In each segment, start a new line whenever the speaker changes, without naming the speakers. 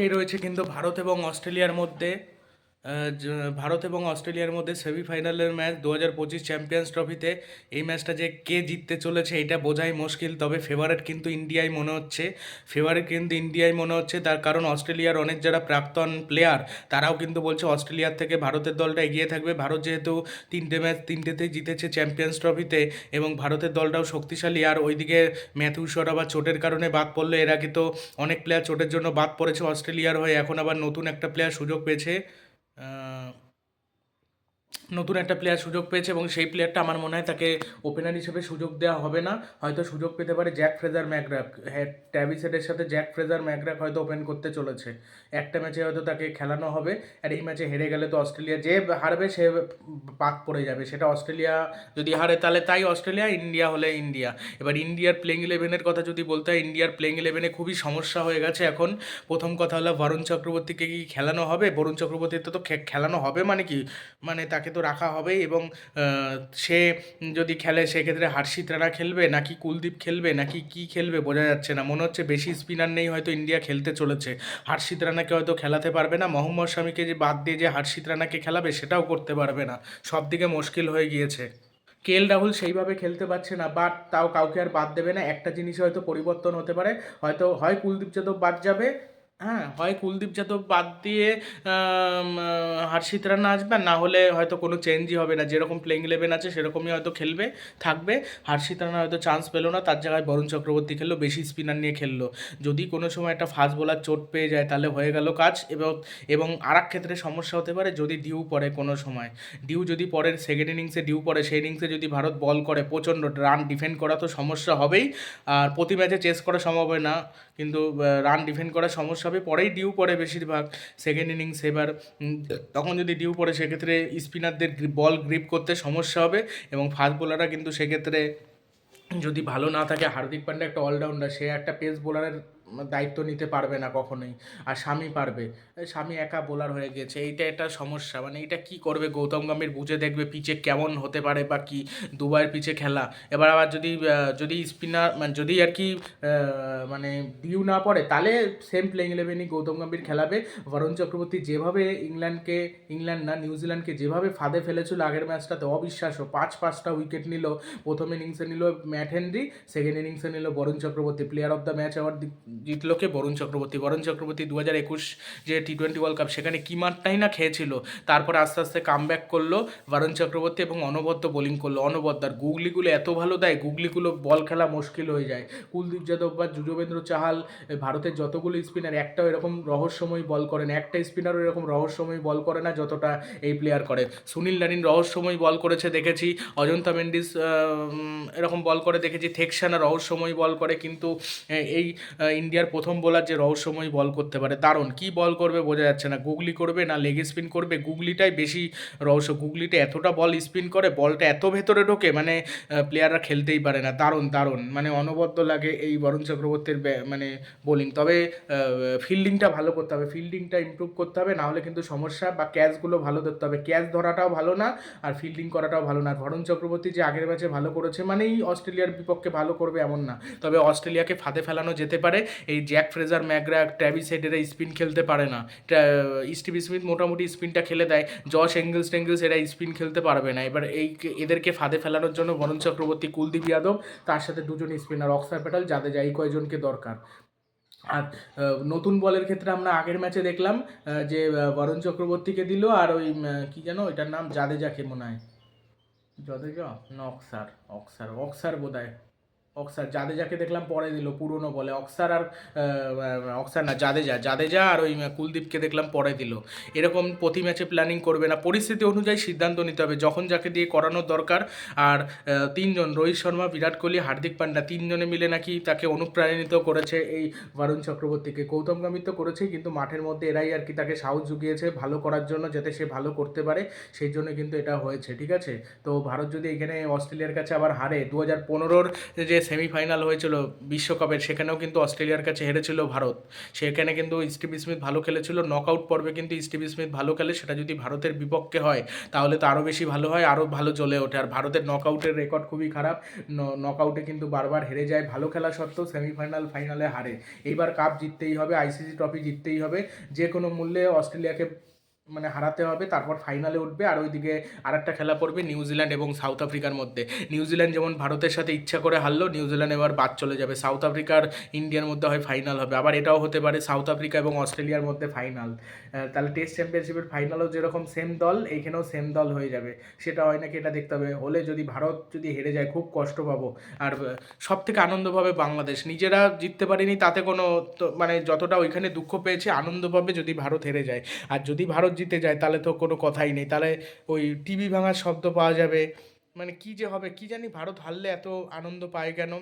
এই রয়েছে কিন্তু ভারত এবং অস্ট্রেলিয়ার মধ্যে ভারত এবং অস্ট্রেলিয়ার মধ্যে সেমিফাইনালের ম্যাচ দু হাজার পঁচিশ চ্যাম্পিয়ন্স ট্রফিতে এই ম্যাচটা যে কে জিততে চলেছে এটা বোঝাই মুশকিল, তবে ফেভারিট কিন্তু ইন্ডিয়াই মনে হচ্ছে। ফেভারিট কিন্তু ইন্ডিয়াই মনে হচ্ছে, তার কারণ অস্ট্রেলিয়ার অনেক যারা প্রাক্তন প্লেয়ার তারাও কিন্তু বলছে অস্ট্রেলিয়ার থেকে ভারতের দলটা এগিয়ে থাকবে। ভারত যেহেতু তিনটে ম্যাচ তিনটেতেই জিতেছে চ্যাম্পিয়ন্স ট্রফিতে এবং ভারতের দলটাও শক্তিশালী, আর ওইদিকে ম্যাথিউ সর আবার চোটের কারণে বাদ পড়ল এর আগে তো অনেক প্লেয়ার চোটের জন্য বাদ পড়েছে অস্ট্রেলিয়ার হয়ে, এখন আবার নতুন একটা প্লেয়ার সুযোগ পেয়েছে। Uh, নতুন একটা প্লেয়ার সুযোগ পেয়েছে এবং সেই প্লেয়ারটা আমার মনে হয় তাকে ওপেনার হিসেবে সুযোগ দেওয়া হবে না। হয়তো সুযোগ পেতে পারে জ্যাক ফ্রেজার ম্যাকরাক হ্যাঁ ট্যাভিসেটের সাথে জ্যাক ফ্রেজার ম্যাকরাক হয়তো ওপেন করতে চলেছে। একটা ম্যাচে হয়তো তাকে খেলানো হবে আর এই ম্যাচে হেরে গেলে তো অস্ট্রেলিয়া যে হারবে সে বাদ পড়ে যাবে। সেটা অস্ট্রেলিয়া যদি হারে তাহলে তাই অস্ট্রেলিয়া, ইন্ডিয়া হলে ইন্ডিয়া। এবার ইন্ডিয়ার প্লেইং ইলেভেনের কথা যদি বলতে হয়, ইন্ডিয়ার প্লেইং ইলেভেনে খুবই সমস্যা হয়ে গেছে এখন। প্রথম কথা হলো বরুণ চক্রবর্তীকে কি খেলানো হবে? বরুণ চক্রবর্তীতে তো খেলানো হবে মানে কি? মানে তাকে তো রাখা হবেই এবং সে যদি খেলে সেক্ষেত্রে হার্ষিত রানা খেলবে, নাকি কুলদীপ খেলবে, নাকি কি খেলবে বোঝা যাচ্ছে না। মনে হচ্ছে বেশি স্পিনার নেই হয়তো ইন্ডিয়া খেলতে চলেছে। হার্ষিত রানাকে হয়তো খেলাতে পারবে না। মোহাম্মদ শামিকে যে বাদ দিয়ে যে হার্ষিত রানাকে খেলাবে সেটাও করতে পারবে না। সব দিকে মুশকিল হয়ে গিয়েছে। কেএল রাহুল সেইভাবে খেলতে পারছে না, বাট তাও কাউকে আর বাদ দেবে না। একটা জিনিস হয়তো পরিবর্তন হতে পারে। হয়তো, হয় কুলদীপ যাদব বাদ যাবে হ্যাঁ হয় কুলদীপ যাদব বাদ দিয়ে হার্ষিত রানা আসবে না হলে হয়তো কোনো চেঞ্জই হবে না। যেরকম প্লেইং ইলেভেন আছে, সেরকমই হয়তো খেলবে, থাকবে। হার্ষিত রানা হয়তো চান্স পেল না, তার জায়গায় বরুণ চক্রবর্তী খেললো, বেশি স্পিনার নিয়ে খেললো। যদি কোনো সময় একটা ফাস্ট বোলার চোট পেয়ে যায়, তাহলে হয়ে গেল কাজ। এবং এবং আর ক্ষেত্রে সমস্যা হতে পারে, যদি ডিউ পড়ে কোনো সময়। ডিউ যদি পরের সেকেন্ড ইনিংসে ডিউ পড়ে, সেই ইনিংসে যদি ভারত বল করে, প্রচণ্ড রান ডিফেন্ড করা তো সমস্যা হবেই। আর প্রতি ম্যাচে চেস করা সম্ভব হয় না। কিন্তু রান ডিফেন্ড করার সমস্যা হবে। পরেই ডিউ পড়ে বেশিরভাগ। সেকেন্ড ইনিংস এবার তখন যদি ডিউ পড়ে, সেক্ষেত্রে স্পিনারদের বল গ্রিপ করতে সমস্যা হবে এবং ফাস্ট বোলাররা কিন্তু সেক্ষেত্রে যদি ভালো না থাকে, হার্দিক পান্ডে একটা অলরাউন্ডার সে একটা পেস বোলারের দায়িত্ব নিতে পারবে না কখনোই, আর স্বামী পারবে। স্বামী একা বোলার হয়ে গেছে, এইটা একটা সমস্যা। মানে এটা কি করবে? গৌতম গম্ভীর বুঝে দেখবে পিচে কেমন হতে পারে বা কি দুবাইয়ের পিচে খেলা। এবার আবার যদি যদি স্পিনার মানে যদি আর কি মানে ডিউ না পড়ে, তাহলে সেম প্লেইং ইলেভেনই গৌতম গম্ভীর খেলাবে। বরুণ চক্রবর্তী যেভাবে ইংল্যান্ডকে, ইংল্যান্ড না, নিউজিল্যান্ডকে যেভাবে ফাঁদে ফেলেছিল আগের ম্যাচটাতে, অবিশ্বাস্য। পাঁচ, পাঁচটা উইকেট নিল, প্রথম ইনিংসে নিল ম্যাট হেনরি সেকেন্ড ইনিংসে নিল Varun Chakravarthy. Player of the match award জিতলো কে বরুণ চক্রবর্তী। বরুণ চক্রবর্তী দু হাজার একুশ যে টি টোয়েন্টি ওয়ার্ল্ড কাপ সেখানে কি মারটাই না খেয়েছিল, তারপর আস্তে আস্তে কাম ব্যাক করল বরুণ চক্রবর্তী এবং অনবদ্য বোলিং করল। অনবদ্য আর গুগলিগুলো এত ভালো দেয়, গুগলিগুলো বল খেলা মুশকিল হয়ে যায়। কুলদীপ যাদব বা যুজবেন্দ্র চাহাল ভারতের যতগুলো স্পিনার একটাও এরকম রহস্যময় বল করে না, একটা স্পিনারও এরকম রহস্যময় বল করে না যতটা এই প্লেয়ার করে। সুনীল নারিন রহস্যময় বল করেছে, দেখেছি। অজন্তা মেন্ডিস এরকম বল করে, দেখেছি। থেকসানা রহস্যময় বল করে, কিন্তু এই ইন্ডিয়ার প্রথম বোলার যে রহস্যময় বল করতে পারে, দারুণ। কি বল করবে বোঝা যাচ্ছে না। গুগলি করবে না লেগ স্পিন করবে? গুগলিটাই বেশি রহস্য। গুগলিটা এতটা বল স্পিন করে বলটা এত ভেতরে ঢোকে মানে প্লেয়াররা খেলতেই পারে না। দারুণ দারুণ। মানে অনবদ্য লাগে এই বরুণ চক্রবর্তীর মানে বোলিং তবে ফিল্ডিংটা ভালো করতে হবে। ফিল্ডিংটা ইমপ্রুভ করতে হবে, নাহলে কিন্তু সমস্যা বা ক্যাচগুলো ভালো ধরতে হবে। ক্যাচ ধরাটাও ভালো না, আর ফিল্ডিং করাটাও ভালো না। বরুণ চক্রবর্তী যে আগের ম্যাচে ভালো করেছে, মানেই অস্ট্রেলিয়ার বিপক্ষে ভালো করবে এমন না। তবে অস্ট্রেলিয়াকে ফাঁদে ফেলানো যেতে পারে। এই Jake Fraser McGurk Travis Head এরা স্পিন খেলতে পারে না। স্টিভ স্মিথ মোটামুটি স্পিনটা খেলে দেয়। জশ এঙ্গেলস টেঙ্গেলস এরা স্পিন খেলতে পারবে না। এবার এই এদেরকে ফাঁদে ফেলানোর জন্য বরুণ চক্রবর্তী কুলদীপ যাদব, তার সাথে দুজন স্পিনার অক্সার প্যাটেল যাদের এই কয়জনকে দরকার। আর নতুন বলের ক্ষেত্রে আমরা আগের ম্যাচে দেখলাম যে বরুণ চক্রবর্তীকে দিল আর ওই কি যেন এটার নাম? জাদেজাকে মনে হয় জাদেজা? না, অক্সার অক্সার অক্সার বোধ হয় অক্সার, জাদেজাকে দেখলাম পরে দিল, পুরনো বলে। অক্সার আর অক্সার না, জাদেজা জাদেজা আর ওই কুলদীপকে দেখলাম পরে দিল। এরকম প্রতি ম্যাচে প্ল্যানিং করবে না। পরিস্থিতি অনুযায়ী সিদ্ধান্ত নিতে হবে। যখন যাকে দিয়ে করানোর দরকার, আর তিনজন, রোহিত শর্মা, বিরাট কোহলি, হার্দিক পান্ডা, তিনজনে মিলে নাকি তাকে অনুপ্রাণিত করেছে এই বরুণ চক্রবর্তীকে। গৌতম গম্ভীর তো করেছেই, কিন্তু মাঠের মধ্যে এরাই আর কি তাকে সাহস জুগিয়েছে ভালো করার জন্য, যাতে সে ভালো করতে পারে। সেই জন্য কিন্তু এটা হয়েছে, ঠিক আছে? তো ভারত যদি এখানে অস্ট্রেলিয়ার কাছে আবার হারে দু হাজার পনেরোর যে সেমিফাইনাল হয়েছিল বিশ্বকাপের, সেখানেও কিন্তু অস্ট্রেলিয়ার কাছে হেরেছিল ভারত। সেখানে কিন্তু স্টিভ স্মিথ ভালো খেলেছিল নকআউট পর্বে কিন্তু স্টিভ স্মিথ ভালো খেলে, সেটা যদি ভারতের বিপক্ষে হয়, তাহলে তো আরও বেশি ভালো হয়, আরও ভালো জ্বলে ওঠে। আর ভারতের নকআউটের রেকর্ড খুবই খারাপ নকআউটে কিন্তু বারবার হেরে যায়, ভালো খেলা সত্ত্বেও সেমিফাইনাল ফাইনালে হারে। এইবার কাপ জিততেই হবে আইসিসি ট্রফি জিততেই হবে যে কোনো মূল্যে অস্ট্রেলিয়াকে মানে হারাতে হবে, তারপর ফাইনালে উঠবে, আর ওইদিকে আরেকটা খেলা পড়বে নিউজিল্যান্ড এবং সাউথ আফ্রিকার মধ্যে। নিউজিল্যান্ড যেমন ভারতের সাথে ইচ্ছা করে হারলো নিউজিল্যান্ড এবার বাদ চলে যাবে। সাউথ আফ্রিকার ইন্ডিয়ার মধ্যে হয় ফাইনাল হবে। আবার এটাও হতে পারে সাউথ আফ্রিকা এবং অস্ট্রেলিয়ার মধ্যে ফাইনাল তাহলে টেস্ট চ্যাম্পিয়নশিপের ফাইনালও যেরকম সেম দল, এইখানেও সেম দল হয়ে যাবে। সেটা হয় নাকি এটা দেখতে হবে। হলে যদি ভারত যদি হেরে যায়, খুব কষ্ট পাবো। আর সব থেকে আনন্দ পাবে বাংলাদেশ। নিজেরা জিততে পারেনি, তাতে কোনো মানে যতটা ওইখানে দুঃখ পেয়েছে আনন্দ পাবে যদি ভারত হেরে যায়। আর যদি ভারত জিতে যায়, তাহলে তো কোনো কথাই নেই। তাহলে ওই টিভি ভাঙার শব্দ পাওয়া যাবে। মানে কী যে হবে, কী জানি ভারত হারলে এত আনন্দ পায় কেন?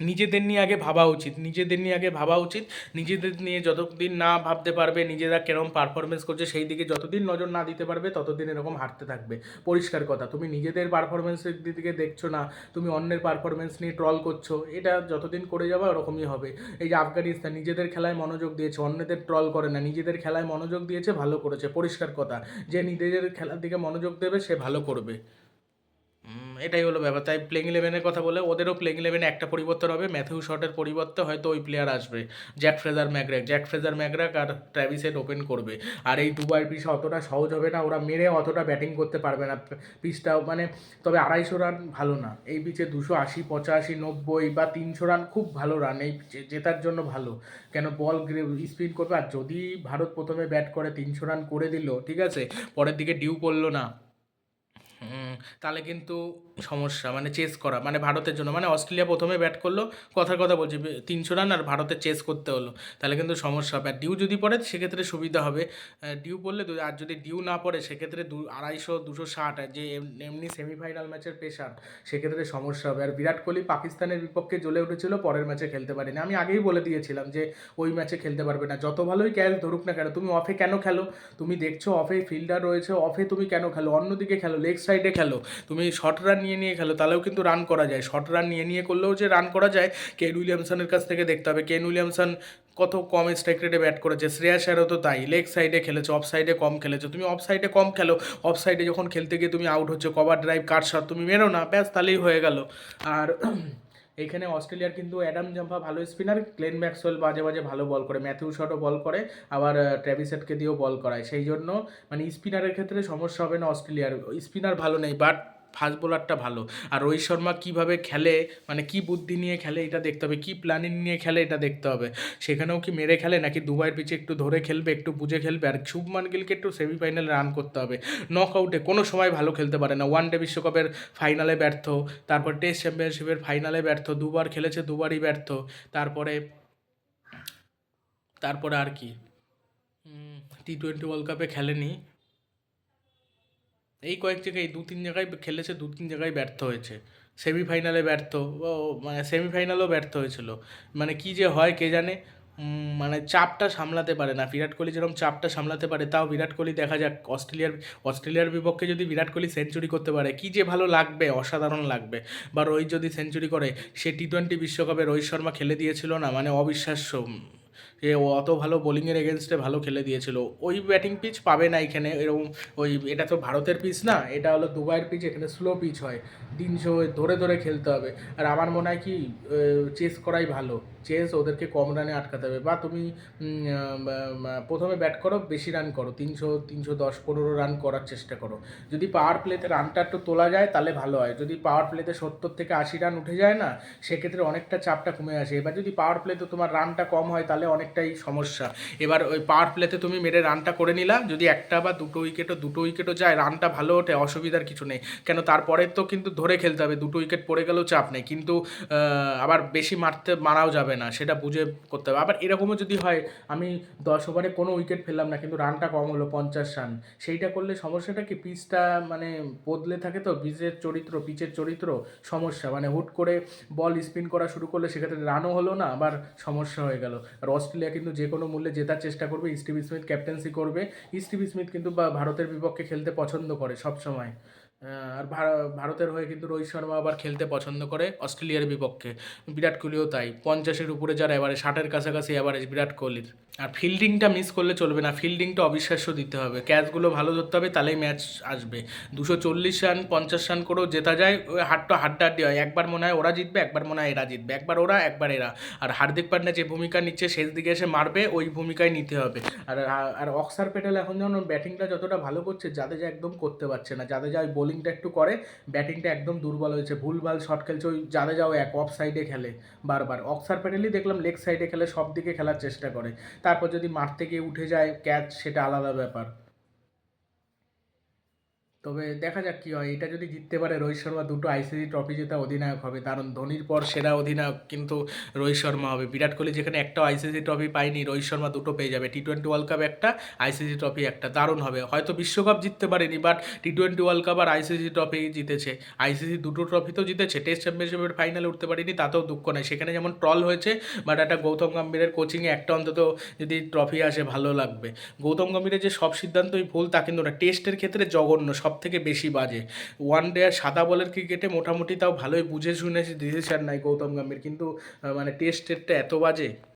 নিজেদের নিয়ে আগে ভাবা উচিত, নিজেদের নিয়ে আগে ভাবা উচিত, নিজেদের নিয়ে যতদিন না ভাবতে পারবে, নিজেরা কেরম পারফরমেন্স করছে, সেই দিকে যতদিন নজর না দিতে পারবে, ততদিন এরকম হারতে থাকবে। পরিষ্কার কথা, তুমি নিজেদের পারফরমেন্সের দিকে দেখছ না, তুমি অন্যের পারফরমেন্স নিয়ে ট্রল করছ, এটা যতদিন করে যাবে ওরকমই হবে। এই যে আফগানিস্তান, নিজেদের খেলায় মনোযোগ দিয়েছে, অন্যদের ট্রল করে না, নিজেদের খেলায় মনোযোগ দিয়েছে, ভালো করেছে, পরিষ্কার কথা। যে নিজেদের খেলার দিকে মনোযোগ দেবে, সে ভালো করবে। এটাই হলো ব্যাপার। তাই প্লেইং ইলেভেনের কথা বলে ওদেরও প্লেইং ইলেভেনে একটা পরিবর্তন হবে। ম্যাথিউ শটের পরিবর্তে হয়তো ওই প্লেয়ার আসবে। Jake Fraser McGurk Jake Fraser McGurk আর ট্র্যাভিসেট ওপেন করবে। আর এই দুবার পিস অতটা সহজ হবে না। ওরা মেরে অতটা ব্যাটিং করতে পারবে না। পিচটা মানে তবে আড়াইশো রান ভালো না। এই পিচে দুশো আশি, পঁচাশি, নব্বই বা তিনশো রান খুব ভালো রান এই জেতার জন্য ভালো। কেন বল স্পিন করবে? আর যদি ভারত প্রথমে ব্যাট করে, তিনশো রান করে দিল, ঠিক আছে? পরের দিকে ডিউ পড়ল না। তাহলে কিন্তু সমস্যা মানে চেস করা মানে ভারতের জন্য মানে অস্ট্রেলিয়া প্রথমে ব্যাট করল, কথার কথা বলছি তিনশো রান আর ভারতে চেস করতে হলো। তাহলে কিন্তু সমস্যা হবে আর ডিউ যদি পড়ে, সেক্ষেত্রে সুবিধা হবে। ডিউ পড়লে আর যদি ডিউ না পড়ে, সেক্ষেত্রে দু আড়াইশো, দুশো ষাট, যে এমনি সেমিফাইনাল ম্যাচের প্রেশার সেক্ষেত্রে সমস্যা হবে। আর বিরাট কোহলি পাকিস্তানের বিপক্ষে জ্বলে উঠেছিল, পরের ম্যাচে খেলতে পারেনি। আমি আগেই বলে দিয়েছিলাম যে, ওই ম্যাচে খেলতে পারবে না। যত ভালোই ক্যাচ ধরুক না কেন, তুমি অফে কেন খেলো? তুমি দেখছ অফে ফিল্ডার রয়েছে অফে তুমি কেন খেলো? অন্যদিকে খেলো লেগ সাইডে খেলো। তুমি শর্ট রান নিয়ে নিয়ে খেলো, তাহলেও কিন্তু রান করা যায়। শর্ট রান নিয়ে নিয়ে করলেও যে রান করা যায় কেন উইলিয়ামসনের কাছ থেকে দেখতে হবে। কেন উইলিয়ামসন কত কম স্ট্রাইক রেটে ব্যাট করেছে। শ্রেয়া স্যারও তো তাই লেগ সাইডে খেলেছে অফ সাইডে কম খেলেছো। তুমি অফ সাইডে কম খেলো অফ সাইডে যখন খেলতে গিয়ে তুমি আউট হচ্ছে কভার ড্রাইভ কাট শট তুমি মেরো না, ব্যাস তাহলেই হয়ে গেল। আর এইখানে অস্ট্রেলিয়ার কিন্তু অ্যাডাম জাম্পা ভালো স্পিনার ক্লেন ম্যাক্সওয়েল বাজে বাজে ভালো বল করে, ম্যাথিউ শটও বল করে, আবার ট্র্যাভিসেটকে দিয়েও বল করায়। সেই জন্য মানে স্পিনারের ক্ষেত্রে সমস্যা হবে না অস্ট্রেলিয়ার, স্পিনার ভালো নেই, বাট ফাস্ট বোলারটা ভালো। আর রোহিত শর্মা কীভাবে খেলে মানে কি বুদ্ধি নিয়ে খেলে এটা দেখতে হবে, কি প্ল্যানিং নিয়ে খেলে এটা দেখতে হবে। সেখানেও কি মেরে খেলে নাকি দুবাইয়ের পিছে একটু ধরে খেলবে, একটু বুঝে খেলবে? আর শুভমান গিলকে একটু সেমিফাইনালে রান করতে হবে। নক আউটে কোনো সময় ভালো খেলতে পারে না। ওয়ান ডে বিশ্বকাপের ফাইনালে ব্যর্থ। তারপর টেস্ট চ্যাম্পিয়নশিপের ফাইনালে ব্যর্থ। দুবার খেলেছে, দুবারই ব্যর্থ। তারপরে তারপরে আর কি? টি টোয়েন্টি ওয়ার্ল্ড কাপে খেলেনি। এই কয়েক জায়গায়, দু তিন জায়গায় খেলেছে, দু তিন জায়গায় ব্যর্থ হয়েছে। সেমিফাইনালে ব্যর্থ মানে সেমিফাইনালেও ব্যর্থ হয়েছিল। মানে কি যে হয় কে জানে? মানে চাপটা সামলাতে পারে না। বিরাট কোহলি যেরকম চাপটা সামলাতে পারে, তাও বিরাট কোহলি দেখা যাক। অস্ট্রেলিয়ার অস্ট্রেলিয়ার বিপক্ষে যদি বিরাট কোহলি সেঞ্চুরি করতে পারে, কি যে ভালো লাগবে, অসাধারণ লাগবে। বা রোহিত যদি সেঞ্চুরি করে, সে টি টোয়েন্টি বিশ্বকাপে রোহিত শর্মা খেলে দিয়েছিল না? মানে অবিশ্বাস্য ও অত ভালো বোলিংয়ের এগেনস্টে ভালো খেলে দিয়েছিল। ওই ব্যাটিং পিচ পাবে না এখানে। এরকম ওই এটা তো ভারতের পিচ না, এটা হলো দুবাইয়ের পিচ এখানে স্লো পিচ হয়। তিনশো ধরে ধরে খেলতে হবে। আর আমার মনে হয় কি চেস করাই ভালো। চেস ওদেরকে কম রানে আটকাতে হবে। বা তুমি প্রথমে ব্যাট করো, বেশি রান করো, তিনশো তিনশো দশ, পনেরো রান করার চেষ্টা করো। যদি পাওয়ার প্লেতে রানটা একটু তোলা যায়, তাহলে ভালো হয়। যদি পাওয়ার প্লেতে সত্তর থেকে আশি রান উঠে যায় না, সেক্ষেত্রে অনেকটা চাপটা কমে আসে। এবার যদি পাওয়ার প্লেতে তোমার রানটা কম হয়, তাহলে অনেকটাই সমস্যা। এবার ওই পাওয়ার প্লেতে তুমি মেরে রানটা করে নিলা। যদি একটা বা দুটো উইকেটও দুটো উইকেটও যায় রানটা ভালো ওঠে, অসুবিধার কিছু নেই। কেন তারপরে তো কিন্তু ধরে খেলতে হবে, দুটো উইকেট পড়ে গেলেও চাপ নেই। কিন্তু আবার বেশি মারতে, মারাও যাবে না সেটা বুঝে করতে হবে। আবার এরকমও যদি হয় আমি দশ ওভারে কোনো উইকেট ফেললাম না কিন্তু রানটা কম হলো পঞ্চাশ রান সেইটা করলে সমস্যাটা কি? পিচটা মানে বদলে থাকে তো? পিচের চরিত্র পিচের চরিত্র সমস্যা। মানে হুট করে বল স্পিন করা শুরু করলে সেক্ষেত্রে রানও হলো না আবার সমস্যা হয়ে গেল। আর অস্ট্রেলিয়া কিন্তু যে কোনো মূল্যে জেতার চেষ্টা করবে স্টিভ স্মিথ ক্যাপ্টেন্সি করবে। স্টিভ স্মিথ কিন্তু ভারতের বিপক্ষে খেলতে পছন্দ করে সব সময় আহ, আর ভার- ভারতের হয়ে কিন্তু রোহিত শর্মা আবার খেলতে পছন্দ করে অস্ট্রেলিয়ার বিপক্ষে। বিরাট কোহলিও তাই। পঞ্চাশের উপরে যার অ্যাভারেজ ষাটের কাছাকাছি অ্যাভারেজ বিরাট কোহলির। আর ফিল্ডিংটা মিস করলে চলবে না। ফিল্ডিংটা অবিশ্বাস্য দিতে হবে। ক্যাচগুলো ভালো ধরতে হবে, তাহলেই ম্যাচ আসবে। দুশো চল্লিশ রান, পঞ্চাশ রান করেও জেতা যায়। ওই হাড্ডা হাড্ডাহাড্ডি হয়। একবার মনে হয় ওরা জিতবে, একবার মনে হয় এরা জিতবে। একবার ওরা, একবার এরা। আর হার্দিক পান্ডা যে ভূমিকা নিচ্ছে, শেষ দিকে এসে মারবে, ওই ভূমিকায় নিতে হবে। আর আর অক্সার পেটেল এখন যেমন ব্যাটিংটা যতটা ভালো করছে, জাদেজা একদম করতে পারছে না। যাদের জাদেজা ওই বোলিংটা একটু করে ব্যাটিংটা একদম দুর্বল হয়েছে। ভুলভাল শট খেলছে, ওই জাদেজাও এক অফ সাইডে খেলে বারবার। অক্সার প্যাটেলই দেখলাম লেগ সাইডে খেলে সব দিকে খেলার চেষ্টা করে। তারপর যদি মাঠ থেকে উঠে যায় ক্যাচ সেটা আলাদা ব্যাপার। তবে দেখা যাক কী হয়। এটা যদি জিততে পারে রোহিত শর্মা দুটো আইসিসি ট্রফি জেতা অধিনায়ক হবে। কারণ ধোনির পর সেরা অধিনায়ক কিন্তু রোহিত শর্মা হবে। বিরাট কোহলি যেখানে একটা আইসিসি ট্রফি পায়নি, রোহিত শর্মা দুটো পেয়ে যাবে। টি টোয়েন্টি ওয়ার্ল্ড কাপ একটা আইসিসি ট্রফি একটা। দারুণ হবে। হয়তো বিশ্বকাপ জিততে পারেনি but T twenty world cup R ICC trophy জিতেছে। আইসিসি দুটো ট্রফি তো জিতেছে। টেস্ট চ্যাম্পিয়নশিপের ফাইনালে উঠতে পারেনি, তাতেও দুঃখ নেই। সেখানে যেমন ট্রল হয়েছে বাট একটা গৌতম গম্ভীরের কোচিংয়ে একটা অন্তত যদি ট্রফি আসে, ভালো লাগবে। গৌতম গম্ভীরের যে সব সিদ্ধান্তই ভুল, তা কিন্তু না। টেস্টের ক্ষেত্রে জঘন্য। সব থেকে বেশি বাজে। ওয়ান ডে আর সাদা বলের ক্রিকেটে মোটামুটি তাও ভালোই বুঝে শুনে ডিসিশন নাই গৌতম গম্ভীর। কিন্তু মানে টেস্টেরটা এত বাজে।